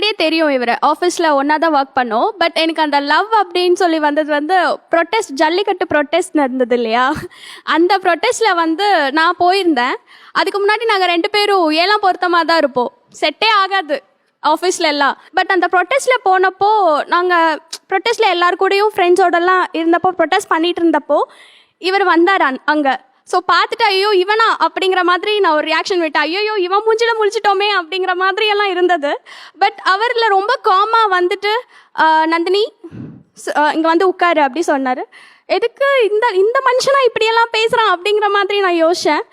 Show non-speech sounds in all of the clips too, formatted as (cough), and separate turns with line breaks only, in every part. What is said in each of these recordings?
முன்னாடியே தெரியும் இவரை. ஆஃபீஸில் ஒன்றா தான் ஒர்க் பண்ணோம். பட் எனக்கு அந்த லவ் அப்படின்னு சொல்லி வந்தது வந்து ப்ரொட்டஸ்ட் ஜல்லிக்கட்டு ப்ரொட்டஸ்ட் நடந்தது இல்லையா? அந்த ப்ரொட்டஸ்டில் வந்து நான் போயிருந்தேன். அதுக்கு முன்னாடி நாங்கள் ரெண்டு பேரும் ஏழாம் பொருத்தமாக தான் இருப்போம். செட்டே ஆகாது ஆஃபீஸில் எல்லாம். பட் அந்த ப்ரொட்டஸ்டில் போனப்போ நாங்கள் ப்ரொட்டஸ்டில் எல்லார் ஃப்ரெண்ட்ஸோடலாம் இருந்தப்போ ப்ரொட்டஸ்ட் பண்ணிட்டு இருந்தப்போ இவர் வந்தார் அங்கே. ஸோ பார்த்துட்டு ஐயோ இவனா? அப்படிங்கிற மாதிரி நான் ஒரு ரியாக்ஷன் விட்டேன். ஐயோ இவன் மூஞ்சில முழிச்சிட்டோமே அப்படிங்கிற மாதிரி எல்லாம் இருந்தது. பட் அவரில் ரொம்ப காமாக வந்துட்டு நந்தினி இங்கே வந்து உட்காரு அப்படி சொன்னார். எதுக்கு இந்த இந்த மனுஷனா இப்படியெல்லாம் பேசுகிறான் அப்படிங்கிற மாதிரி நான் யோசிச்சேன்.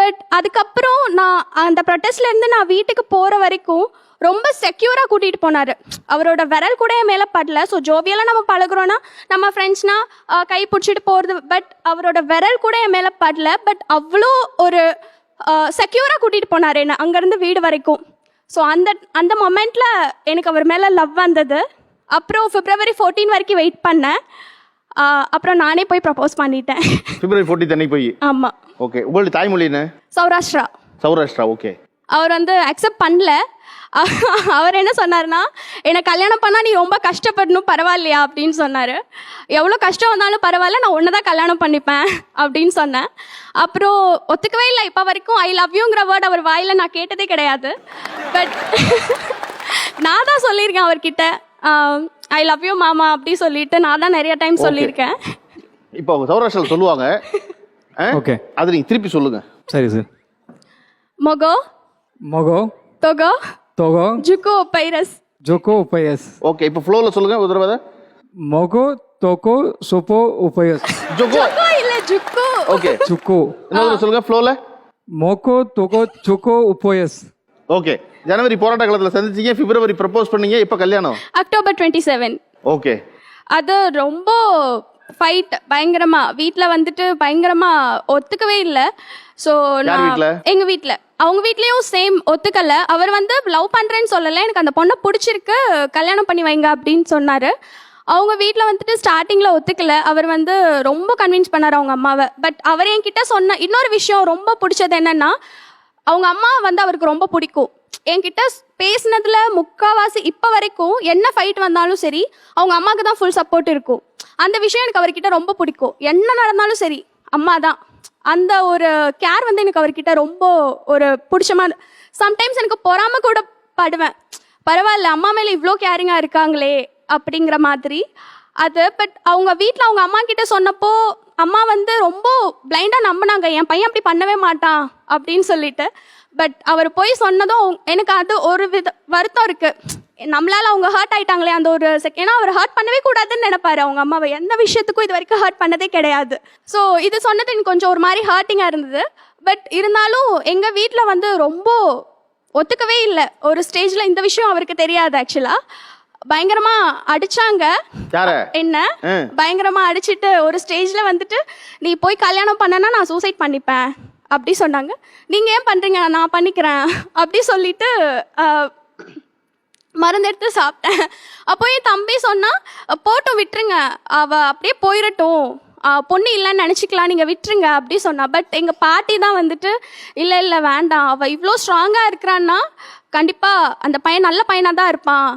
பட் அதுக்கப்புறம் நான் அந்த ப்ரொட்டஸ்ட்லேருந்து நான் வீட்டுக்கு போகிற வரைக்கும் ரொம்ப செக்யூராக கூட்டிகிட்டு போனார். அவரோட விரல் கூட என் மேலே படல. ஸோ ஜோவியெல்லாம் நம்ம பழகுறோன்னா நம்ம ஃப்ரெண்ட்ஸ்னா கை பிடிச்சிட்டு போகிறது பட் அவரோட விரல் கூட என் மேலே படல. பட் அவ்வளோ ஒரு செக்யூராக கூட்டிகிட்டு போனார் என்ன அங்கேருந்து வீடு வரைக்கும். ஸோ அந்த அந்த மொமெண்ட்டில் எனக்கு அவர் மேலே லவ் வந்தது. அப்புறம் பிப்ரவரி 14 வரைக்கும் வெயிட் பண்ணேன். அப்புறம் நானே போய் ப்ரப்போஸ் பண்ணிட்டேன்.
பிப்ரவரி ஃபோர்ட்டி அன்னைக்கு போய்?
ஆமாம்
ஓகே உங்களுடைய தாய்மொழி என்ன?
சௌராஷ்டிரா.
சௌராஷ்டிரா ஓகே
அவர் வந்து அக்செப்ட் பண்ணல. (laughs) அவர் என்ன சொன்னார்னா என்னை கல்யாணம் பண்ணால் நீ ரொம்ப கஷ்டப்படணும் பரவாயில்லையா? அப்படின்னு சொன்னார். எவ்வளோ கஷ்டம் வந்தாலும் பரவாயில்ல நான் ஒன்று தான் கல்யாணம் பண்ணிப்பேன். (laughs) அப்படின்னு சொன்னேன். அப்புறம் ஒத்துக்கவே இல்லை. இப்போ வரைக்கும் ஐ லவ் யூங்கிற வேர்ட் அவர் வாயில் நான் கேட்டதே கிடையாது. பட் (laughs) நான் தான் சொல்லியிருக்கேன் அவர்கிட்ட. ஐ லவ் யூ மாமா அப்படி சொல்லிட்டு நான் தான் நிறைய டைம் சொல்லியிருக்கேன்.
இப்போ அவங்க சௌராஷ்டிரால சொல்லுவாங்க. ஆ?
ஓகே
அது நீங்க திருப்பி சொல்லுங்க.
சரி சார்.
மொகோ
மொகோ.
தொகோ.
தொகோ.
ஜுக்கோ பைரஸ்.
ஜோகோ உபயஸ்.
ஓகே இப்போ ஃப்ளோல சொல்லுங்க ஒரு தடவை
மொகோ தொகோ சொப்போ உபயஸ்.
ஜோகோ.
ஜுக்கோ இல்லை ஜுக்கோ
ஓகே
சுக்கு
இன்னொரு சொல்லுங்க ஃப்ளோல
மொகோ தொகோ சுக்கோ உபயஸ்.
ஓகே ஜனவரி போராட்ட காலத்துல சந்திச்சீங்க பிப்ரவரி ப்ரப்போஸ் பண்ணீங்க இப்போ கல்யாணம்?
அக்டோபர் டுவெண்ட்டி செவன்
ஓகே
அது ரொம்ப ஃபைட் பயங்கரமா. வீட்டில் வந்துட்டு பயங்கரமா ஒத்துக்கவே இல்லை. ஸோ
யார் வீட்ல?
எங்க வீட்டில் அவங்க வீட்லேயும் சேம் ஒத்துக்கல. அவர் வந்து லவ் பண்ணுறேன்னு சொல்லலை. எனக்கு அந்த பொண்ணை பிடிச்சிருக்கு. கல்யாணம் பண்ணி வைங்க அப்படின்னு சொன்னார். அவங்க வீட்டில் வந்துட்டு ஸ்டார்டிங்கில் ஒத்துக்கல. அவர் வந்து ரொம்ப கன்வின்ஸ் பண்ணார் அவங்க அம்மாவை. பட் அவர் என்கிட்ட சொன்ன இன்னொரு விஷயம் ரொம்ப பிடிச்சது என்னென்னா அவங்க அம்மா வந்து அவருக்கு ரொம்ப பிடிக்கும். என்கிட்ட பேசினதுல முக்காவாசி இப்போ வரைக்கும் என்ன ஃபைட் வந்தாலும் சரி அவங்க அம்மாவுக்கு தான் ஃபுல் சப்போர்ட் இருக்கும். அந்த விஷயம் எனக்கு அவர்கிட்ட ரொம்ப பிடிக்கும். என்ன நடந்தாலும் சரி அம்மா தான் அந்த ஒரு கேர் வந்து எனக்கு அவர்கிட்ட ரொம்ப ஒரு பிடிச்சமா சம்டைம்ஸ் எனக்கு பொறாம கூட படுவேன். பரவாயில்ல அம்மா மேலே இவ்வளோ கேரிங்காக இருக்காங்களே அப்படிங்கிற மாதிரி. அது பட் அவங்க வீட்டில் அவங்க அம்மா கிட்ட சொன்னப்போ அம்மா வந்து ரொம்ப பிளைண்டாக நம்பினாங்க. என் பையன் அப்படி பண்ணவே மாட்டான் அப்படின்னு சொல்லிட்டு. பட் அவர் போய் சொன்னதும் எனக்கு அது ஒரு வித வருத்தம் இருக்கு. நம்மளால அவங்க ஹர்ட் ஆயிட்டாங்களே அந்த ஒரு செக் ஏன்னா அவர் ஹர்ட் பண்ணவே கூடாதுன்னு நினைப்பாரு அவங்க அம்மாவை. எந்த விஷயத்துக்கும் இது வரைக்கும் ஹர்ட் பண்ணதே கிடையாது. ஸோ இது சொன்னது எனக்கு கொஞ்சம் ஒரு மாதிரி ஹர்ட்டிங்காக இருந்தது. பட் இருந்தாலும் எங்கள் வீட்டில் வந்து ரொம்ப ஒத்துக்கவே இல்லை. ஒரு ஸ்டேஜில் இந்த விஷயம் அவருக்கு தெரியாது ஆக்சுவலாக பயங்கரமா அடிச்சாங்க. என்ன. பயங்கரமா அடிச்சிட்டு ஒரு ஸ்டேஜ்ல வந்துட்டு நீ போய் கல்யாணம் பண்ணனா நான் சூசைட் பண்ணிப்பேன். அப்படி சொன்னாங்க. நீங்க ஏன் பண்றீங்க? நான் பண்ணிக்கிறேன். அப்படி சொல்லிட்டு ஆஹ், மருந்து எடுத்து சாப்பிட்டேன். அப்போ என் தம்பி சொன்னா போட்டும் விட்டுருங்க. அவ அப்படியே போயிடட்டும் பொண்ணு இல்லைன்னு நினச்சிக்கலாம். நீங்கள் விட்டுருங்க. அப்படி சொன்னா. பட் எங்கள் பாட்டி தான் வந்துட்டு இல்லை இல்லை வேண்டாம். அவள் இவ்வளோ ஸ்ட்ராங்காக இருக்கிறான்னா கண்டிப்பாக அந்த பையன் நல்ல பையனாக தான் இருப்பான்.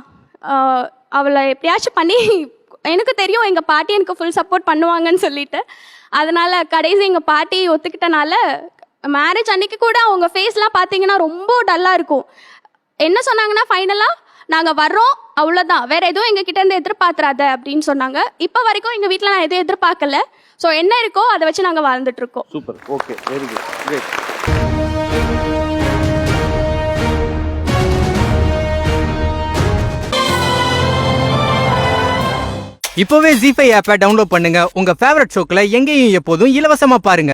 அவளை எப்படியாச்சும் பண்ணி எனக்கு தெரியும் எங்கள் பாட்டி எனக்கு ஃபுல் சப்போர்ட் பண்ணுவாங்கன்னு சொல்லிட்டு. அதனால் கடைசி எங்கள் பாட்டி ஒத்துக்கிட்டனால மேரேஜ் அன்னைக்கு கூட அவங்க ஃபேஸ்லாம் பார்த்தீங்கன்னா ரொம்ப டல்லாக இருக்கும். என்ன சொன்னாங்கன்னா ஃபைனலாக நாங்கள் வர்றோம் அவ்வளோதான் வேற எதுவும் எங்கள் கிட்ட இருந்து எதிர்பார்த்துறாத அப்படின்னு சொன்னாங்க. இப்போ வரைக்கும் எங்கள் வீட்டில் நான் எதுவும் எதிர்பார்க்கல. ஸோ என்ன இருக்கோ அதை வச்சு நாங்கள் வாழ்ந்துட்டு இருக்கோம்.
சூப்பர் ஓகே வெரி குட்
இப்போவே ஜிஃபை ஆப்பை டவுன்லோட் பண்ணுங்க. உங்க ஃபேவரட் ஷோக்களை எங்கேயும் எப்போதும் இலவசமா பாருங்க.